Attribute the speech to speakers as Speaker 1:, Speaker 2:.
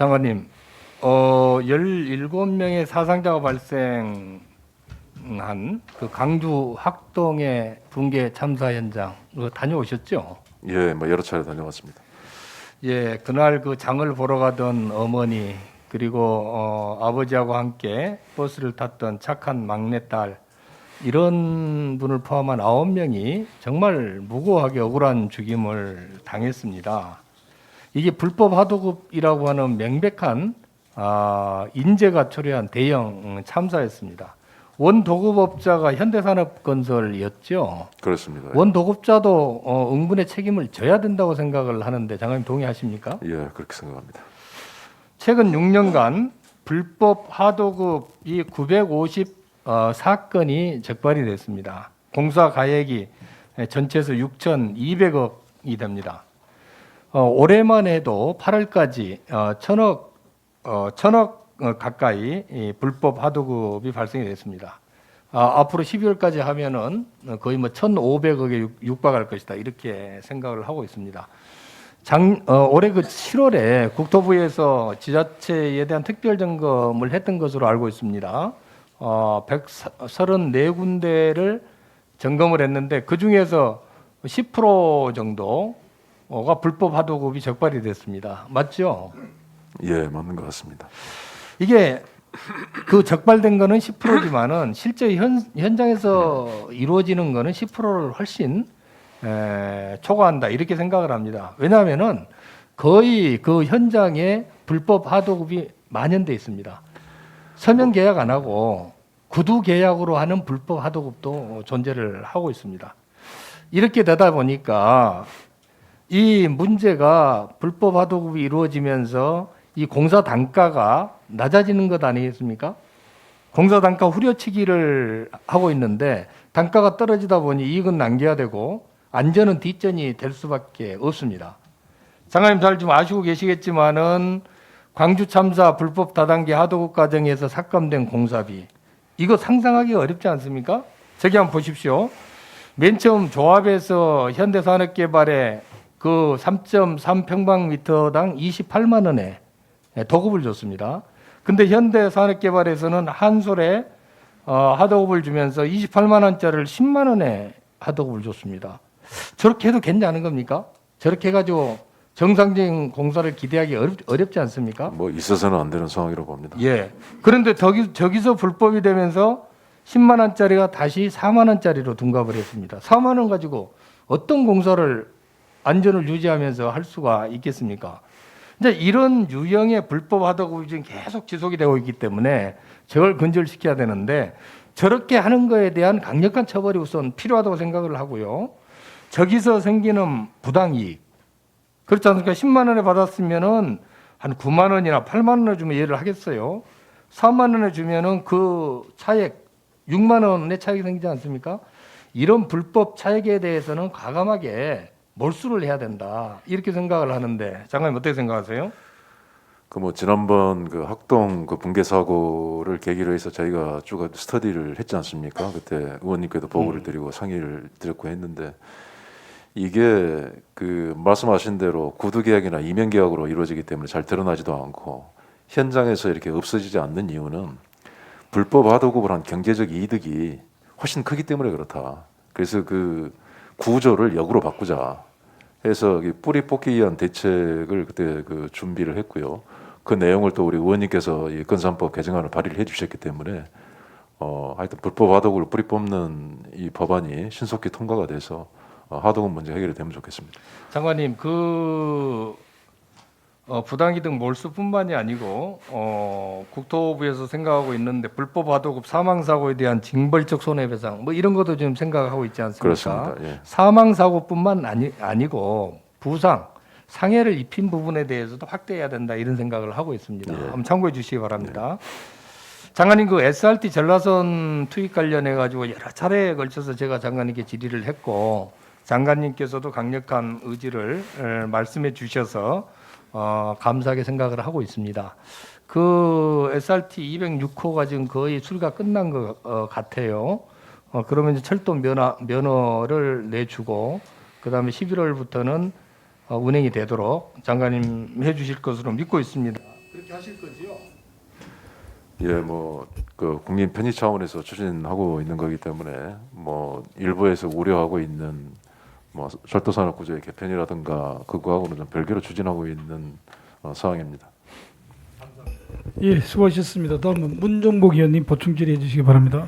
Speaker 1: 장관님, 어, 17명의 사상자가 발생한 그 강주 학동의 붕괴 참사 현장 다녀오셨죠?
Speaker 2: 예, 뭐 여러 차례 다녀왔습니다.
Speaker 1: 예, 그날 그 장을 보러 가던 어머니 그리고 어, 아버지하고 함께 버스를 탔던 착한 막내딸 이런 분을 포함한 아홉 명이 정말 무고하게 억울한 죽임을 당했습니다. 이게 불법 하도급이라고 하는 명백한 아, 인재가 초래한 대형 참사였습니다. 원 도급업자가 현대산업건설이었죠.
Speaker 2: 그렇습니다.
Speaker 1: 원 도급자도 어, 응분의 책임을 져야 된다고 생각을 하는데 장관님 동의하십니까?
Speaker 2: 예, 그렇게 생각합니다.
Speaker 1: 최근 6년간 불법 하도급이 950 어, 사건이 적발이 됐습니다. 공사 가액이 전체에서 6,200억이 됩니다. 어, 올해만 해도 8월까지 어, 천억 어, 천억 어, 가까이 이 불법 하도급이 발생이 됐습니다. 아, 앞으로 12월까지 하면은 거의 뭐 1,500억에 육, 육박할 것이다 이렇게 생각을 하고 있습니다. 장, 어, 올해 그 7월에 국토부에서 지자체에 대한 특별 점검을 했던 것으로 알고 있습니다. 어, 134군데를 점검을 했는데 그 중에서 10% 정도 가 불법 하도급이 적발이 됐습니다. 맞죠?
Speaker 2: 예, 맞는 것 같습니다.
Speaker 1: 이게 그 적발된 거는 10%지만은 실제 현, 현장에서 이루어지는 거는 10%를 훨씬 에, 초과한다 이렇게 생각을 합니다. 왜냐하면은 거의 그 현장에 불법 하도급이 만연돼 있습니다. 서면 계약 안 하고 구두 계약으로 하는 불법 하도급도 존재를 하고 있습니다. 이렇게 되다 보니까 이 문제가 불법 하도급이 이루어지면서 이 공사 단가가 낮아지는 것 아니겠습니까? 공사 단가 후려치기를 하고 있는데 단가가 떨어지다 보니 이익은 남겨야 되고 안전은 뒷전이 될 수밖에 없습니다. 장관님 잘 좀 아시고 계시겠지만은 광주 참사 불법 다단계 하도급 과정에서 삭감된 공사비 이거 상상하기 어렵지 않습니까? 저기 한번 보십시오. 맨 처음 조합에서 현대산업개발에 그 3.3 평방미터당 28만 원에 도급을 줬습니다. 근데 현대 산업개발에서는 한 솔에 어, 하도급을 주면서 28만 원짜리를 10만 원에 하도급을 줬습니다. 저렇게 해도 괜찮은 겁니까? 저렇게 해가지고 정상적인 공사를 기대하기 어렵, 어렵지 않습니까?
Speaker 2: 뭐 있어서는 안 되는 상황이라고 봅니다.
Speaker 1: 예. 그런데 저기, 저기서 불법이 되면서 10만 원짜리가 다시 4만 원짜리로 둔갑을 했습니다. 4만 원 가지고 어떤 공사를 안전을 유지하면서 할 수가 있겠습니까? 이제 이런 유형의 불법 하도급이 지금 계속 지속이 되고 있기 때문에 저걸 근절시켜야 되는데 저렇게 하는 거에 대한 강력한 처벌이 우선 필요하다고 생각을 하고요. 저기서 생기는 부당이익 그렇지 않습니까? 10만 원에 받았으면은 한 9만 원이나 8만 원을 주면 이해를 하겠어요. 4만 원에 주면은 그 차액 6만 원의 차익이 생기지 않습니까? 이런 불법 차액에 대해서는 과감하게 몰수를 해야 된다. 이렇게 생각을 하는데 장관님 어떻게 생각하세요?
Speaker 2: 그 뭐 지난번 그 학동 그 붕괴 사고를 계기로 해서 저희가 쭉 스터디를 했지 않습니까? 그때 의원님께도 보고를 드리고 상의를 드렸고 했는데 이게 그 말씀하신 대로 구두 계약이나 이면 계약으로 이루어지기 때문에 잘 드러나지도 않고 현장에서 이렇게 없어지지 않는 이유는 불법 하도급을 한 경제적 이득이 훨씬 크기 때문에 그렇다. 그래서 그 구조를 역으로 바꾸자 해서 이 뿌리 뽑기 위한 대책을 그때 그 준비를 했고요. 그 내용을 또 우리 의원님께서 이 건산법 개정안을 발의를 해주셨기 때문에 어 하여튼 불법 하도급을 뿌리 뽑는 이 법안이 신속히 통과가 돼서 어, 하도급 문제 해결이 되면 좋겠습니다.
Speaker 1: 장관님 그 어, 부당이득 몰수뿐만이 아니고 어, 국토부에서 생각하고 있는데 불법 하도급 사망 사고에 대한 징벌적 손해배상 뭐 이런 것도 지금 생각하고 있지 않습니까?
Speaker 2: 그렇습니다. 예.
Speaker 1: 사망 사고뿐만 아니, 아니고 부상 상해를 입힌 부분에 대해서도 확대해야 된다 이런 생각을 하고 있습니다.
Speaker 2: 예.
Speaker 1: 한번 참고해 주시기 바랍니다. 장관님 그 SRT 전라선 투입 관련해 가지고 여러 차례에 걸쳐서 제가 장관님께 질의를 했고 장관님께서도 강력한 의지를 에, 말씀해 주셔서 어, 감사하게 생각을 하고 있습니다. 그 SRT 206호가 지금 거의 출가 끝난 것 어, 같아요. 어, 그러면 이제 철도 면허, 면허를 내주고 그 다음에 11월부터는 어, 운행이 되도록 장관님 해주실 것으로 믿고 있습니다. 그렇게 하실 거지요?
Speaker 2: 예, 뭐 그 국민 편의 차원에서 추진하고 있는 거기 때문에 뭐 일부에서 우려하고 있는 뭐 철도산업 구조의 개편이라든가 그거하고는 좀 별개로 추진하고 있는 어, 사항입니다.
Speaker 3: 예, 수고하셨습니다. 다음은 문정복 의원님 보충 질의해 주시기 바랍니다.